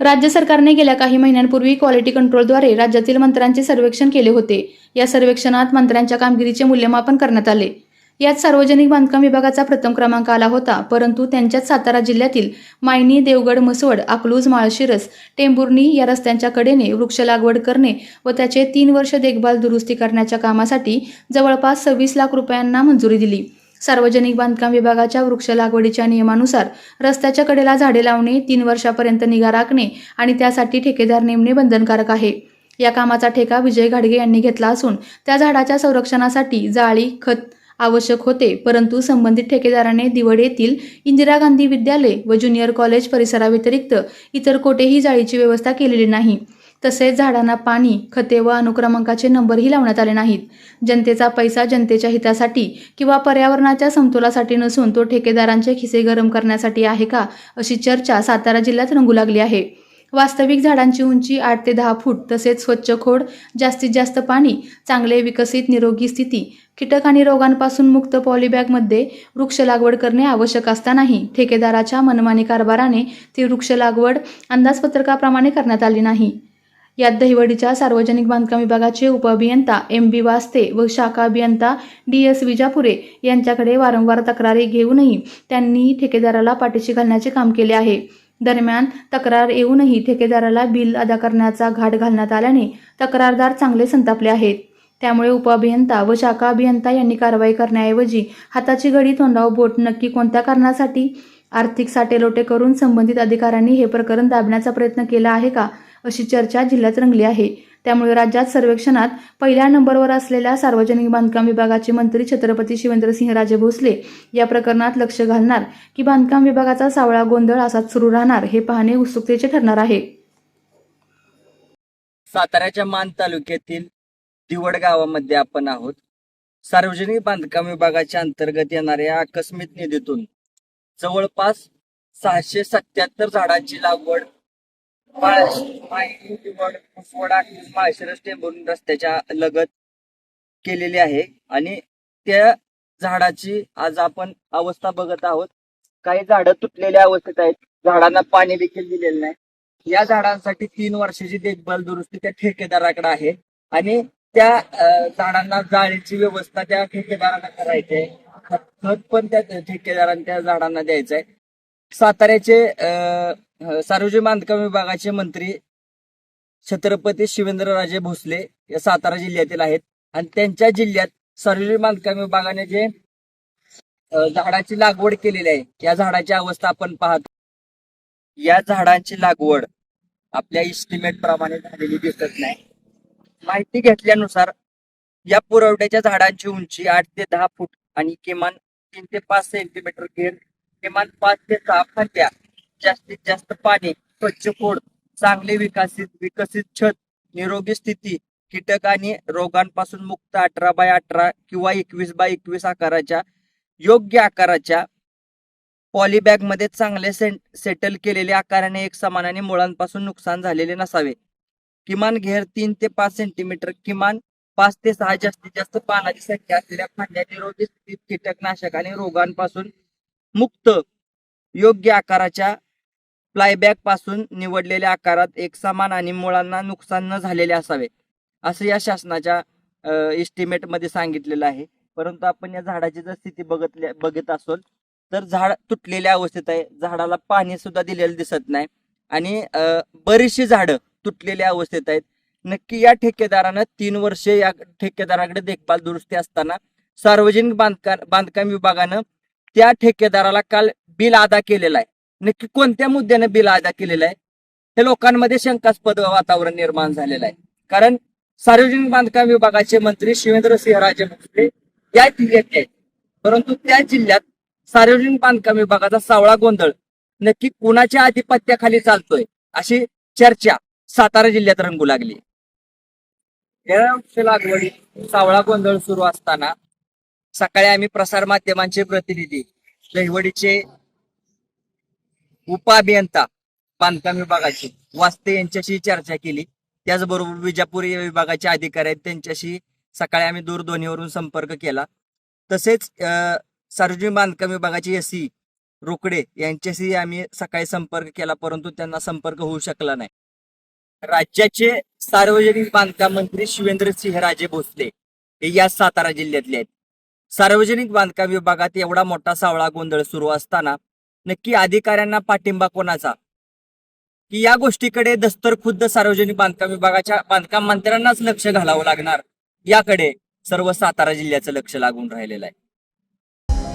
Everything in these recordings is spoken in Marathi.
राज्य सरकारने गेल्या काही महिन्यांपूर्वी क्वालिटी कंट्रोलद्वारे राज्यातील मंत्र्यांचे सर्वेक्षण केले होते. या सर्वेक्षणात मंत्र्यांच्या कामगिरीचे मूल्यमापन करण्यात आले. यात सार्वजनिक बांधकाम विभागाचा प्रथम क्रमांक आला होता परंतु त्यांच्याच सातारा जिल्ह्यातील मायनी देवगड म्हसवड अकलूज माळशिरस टेंभुर्णी या रस्त्यांच्या कडेने वृक्ष लागवड करणे व त्याचे तीन वर्ष देखभाल दुरुस्ती करण्याच्या कामासाठी जवळपास सव्वीस लाख रुपयांना मंजुरी दिली. सार्वजनिक बांधकाम विभागाच्या वृक्ष लागवडीच्या नियमानुसार रस्त्याच्या कडेला झाडे लावणे तीन वर्षापर्यंत निगा राखणे आणि त्यासाठी ठेकेदार नेमणे बंधनकारक आहे. या कामाचा ठेका विजय घाडगे यांनी घेतला असून त्या झाडाच्या संरक्षणासाठी जाळी खत आवश्यक होते परंतु संबंधित ठेकेदाराने दिवड येथील इंदिरा गांधी विद्यालय व ज्युनियर कॉलेज परिसराव्यतिरिक्त इतर कोठेही जाळीची व्यवस्था केलेली नाही. तसेच झाडांना पाणी खते व अनुक्रमांकाचे नंबरही लावण्यात आले नाहीत. जनतेचा पैसा जनतेच्या हितासाठी किंवा पर्यावरणाच्या समतोलासाठी नसून तो ठेकेदारांचे खिसे गरम करण्यासाठी आहे का अशी चर्चा सातारा जिल्ह्यात रंगू लागली आहे. वास्तविक झाडांची उंची आठ ते दहा फूट तसेच स्वच्छ खोड जास्तीत जास्त पाणी चांगले विकसित निरोगी स्थिती कीटक आणि रोगांपासून मुक्त पॉलीबॅगमध्ये वृक्ष लागवड करणे आवश्यक असतानाही ठेकेदाराच्या मनमानी कारभाराने ती वृक्ष लागवड अंदाजपत्रकाप्रमाणे करण्यात आली नाही. यात दहिवडीच्या सार्वजनिक बांधकाम विभागाचे उपअभियंता एम बी वास्ते व शाखा अभियंता डी एस विजापुरे यांच्याकडे वारंवार तक्रारी घेऊनही त्यांनी ठेकेदाराला पाठीशी घालण्याचे काम केले आहे. दरम्यान तक्रार येऊनही ठेकेदाराला बिल अदा करण्याचा घाट घालण्यात आल्याने तक्रारदार चांगले संतापले आहेत. त्यामुळे उपअभियंता व शाखा अभियंता यांनी कारवाई करण्याऐवजी हाताची घडी तोंडाव बोट नक्की कोणत्या कारणासाठी आर्थिक साटेलोटे करून संबंधित अधिकाऱ्यांनी हे प्रकरण दाबण्याचा प्रयत्न केला आहे का? अशी चर्चा जिल्ह्यात रंगली आहे. त्यामुळे राज्यात सर्वेक्षणात पहिल्या नंबरवर असलेल्या सार्वजनिक बांधकाम विभागाचे मंत्री छत्रपती शिवेंद्रसिंहराजे भोसले या प्रकरणात लक्ष घालणार की बांधकाम विभागाचा सावळा गोंधळ असाच सुरू राहणार हे पाहणे उत्सुकतेचे ठरणार आहे. साताऱ्याच्या मान तालुक्यातील दिवड गावामध्ये आपण आहोत. सार्वजनिक बांधकाम विभागाच्या अंतर्गत येणाऱ्या आकस्मिक निधीतून जवळपास सहाशे सत्याहत्तर झाडांची लागवड माळ- मायनी, दिवड, कुसवडा, माळशिरस टेंभुर्णी रस्त्याच्या लगत केलेली आहे आणि त्या झाडाची आज आपण अवस्था बघत आहोत. काही झाडं तुटलेल्या अवस्थेत आहेत. झाडांना पाणी देखील दिलेलं नाही. या झाडांसाठी तीन वर्षाची देखभाल दुरुस्ती त्या ठेकेदाराकडे आहे. आणि त्या झाडांना जाळीची व्यवस्था त्या ठेकेदारांना करायची आहे. खत खत पण त्या ठेकेदारांना त्या झाडांना द्यायचं आहे. साताऱ्याचे सार्वजनिक बांधकाम विभागाचे मंत्री छत्रपती शिवेंद्रराजे भोसले या सातारा जिल्ह्यातील आहेत. आणि त्यांच्या जिल्ह्यात सार्वजनिक बांधकाम विभागाने जे झाडाची लागवड केलेली आहे या झाडाची अवस्था आपण पाहतो. या झाडांची लागवड आपल्या इस्टिमेट प्रमाणे झालेली दिसत नाही. माहिती घेतल्यानुसार या पुरवठ्याच्या झाडांची उंची आठ ते दहा फूट आणि किमान तीन ते पाच सेंटीमीटर घेर किमान पाच ते सहा फांद्या जास्तीत जास्त पाणी स्वच्छ खोड चांगले विकसित विकसित छत निरोगी स्थिती कीटक आणि रोगांपासून मुक्त अठरा बाय अठरा किंवा एकवीस बाय एकवीस आकाराच्या योग्य आकाराच्या पॉलीबॅगमध्ये चांगले सेटल केलेले आकाराने एक समानाने मुळांपासून नुकसान झालेले नसावे. किमान घेर तीन ते पाच सेंटीमीटर किमान पाच ते सहा जास्तीत जास्त पानाची संख्या असलेल्या फांद्या निरोगी स्थितीत कीटकनाशक आणि रोगांपासून मुक्त योग्य आकाराच्या प्लायबॅगपासून निवडलेल्या आकारात एक समान आणि मुळांना नुकसान न झालेले असावे असं या शासनाच्या एस्टिमेटमध्ये सांगितलेलं आहे. परंतु आपण या झाडाची जर स्थिती बघितल्या बघत असोल तर झाड तुटलेल्या अवस्थेत आहे. झाडाला पाणी सुद्धा दिलेलं दिसत नाही. आणि बरीचशी झाडं तुटलेल्या अवस्थेत आहेत. नक्की या ठेकेदारानं तीन वर्षे या ठेकेदाराकडे देखभाल दुरुस्ती असताना सार्वजनिक बांधकाम बांधकाम विभागानं त्या ठेकेदाराला काल बिल अदा केलेलं आहे. नक्की कोणत्या मुद्द्याने बिल अदा केलेलं आहे? हे लोकांमध्ये शंकास्पद वातावरण निर्माण झालेलं आहे. कारण सार्वजनिक बांधकाम विभागाचे मंत्री शिवेंद्र सिंहराजे भोसले या जिल्ह्यातले आहेत. परंतु त्या जिल्ह्यात सार्वजनिक बांधकाम विभागाचा सावळा गोंधळ नक्की कुणाच्या आधिपत्याखाली चालतोय अशी चर्चा सातारा जिल्ह्यात रंगू लागली. या वृक्ष लागवडी सावळा गोंधळ सुरू असताना सकाळी आम्ही प्रसार माध्यमांचे प्रतिनिधी दहिवडीचे उपअभियंता बांधकाम विभागाचे वास्ते यांच्याशी चर्चा केली. त्याचबरोबर विजापूर या विभागाचे अधिकारी आहेत त्यांच्याशी सकाळी आम्ही दूरध्वनीवरून संपर्क केला. तसेच सार्वजनिक बांधकाम विभागाचे सी रोकडे यांच्याशी आम्ही सकाळी संपर्क केला परंतु त्यांना संपर्क होऊ शकला नाही. राज्याचे सार्वजनिक बांधकाम मंत्री शिवेंद्रसिंह राजे भोसले हे या सातारा जिल्ह्यातले आहेत. सार्वजनिक बांधकाम विभागात एवढा मोठा सावळा गोंधळ सुरू असताना नक्की अधिकाऱ्यांना पाठिंबा कोणाचा? की या गोष्टीकडे दस्तर खुद्द सार्वजनिक बांधकाम विभागाच्या बांधकाम मंत्र्यांनाच लक्ष घालावं लागणार? याकडे सर्व सातारा जिल्ह्याचं लक्ष लागून राहिलेलं आहे.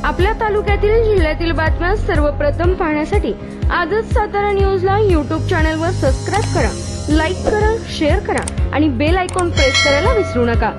आपल्या तालुक्यातील जिल्ह्यातील बातम्या सर्वप्रथम पाहण्यासाठी आजच सातारा न्यूजला यूट्यूब चॅनलवर सबस्क्राईब करा लाईक करा शेअर करा आणि बेल आयकॉन प्रेस करायला विसरू नका.